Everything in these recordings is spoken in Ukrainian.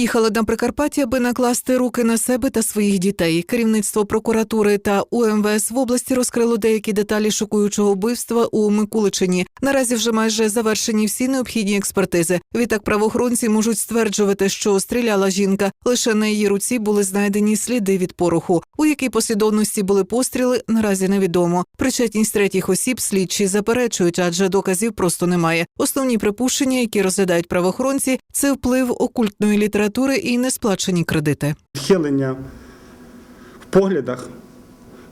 Приїхали на Прикарпаття, аби накласти руки на себе та своїх дітей. Керівництво прокуратури та УМВС в області розкрило деякі деталі шокуючого вбивства у Микуличині. Наразі вже майже завершені всі необхідні експертизи. Відтак правоохоронці можуть стверджувати, що стріляла жінка. Лише на її руці були знайдені сліди від пороху. У якій послідовності були постріли, наразі невідомо. Причетність третіх осіб слідчі заперечують, адже доказів просто немає. Основні припущення, які розглядають правоохоронці, це вплив окультної літератури і несплачені кредити. Відхилення в поглядах.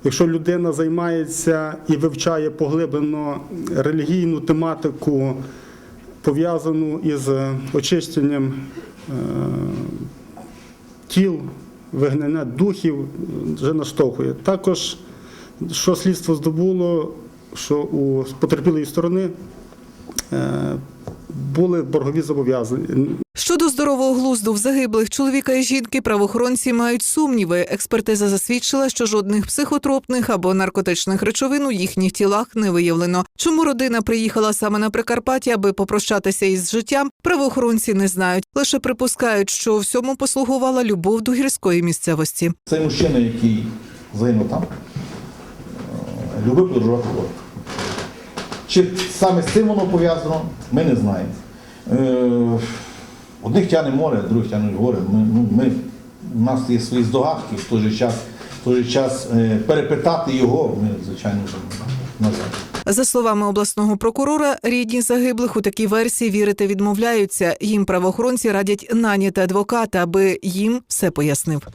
Якщо людина займається і вивчає поглиблено релігійну тематику, пов'язану із очищенням е, тіл, вигнання духів, вже наштовхує. Також, що слідство здобуло, що у потерпілої сторони е, були боргові зобов'язання. Щодо здорового глузду в загиблих чоловіка і жінки, правоохоронці мають сумніви. Експертиза засвідчила, що жодних психотропних або наркотичних речовин у їхніх тілах не виявлено. Чому родина приїхала саме на Прикарпаття, аби попрощатися із життям, правоохоронці не знають. Лише припускають, що всьому послугувала любов до гірської місцевості. Цей мужчина, який загинув там, е, любив подорожувати город. Чи саме з цим воно пов'язано, ми не знаємо. Е, Одних тяне море, других тягнуть гори. Ми, ну, ми, у нас є свої здогадки, в той же час, в той же час е, перепитати його, ми, звичайно, назад. За словами обласного прокурора, рідні загиблих у такій версії вірити відмовляються. Їм правоохоронці радять наняти адвоката, аби їм все пояснив.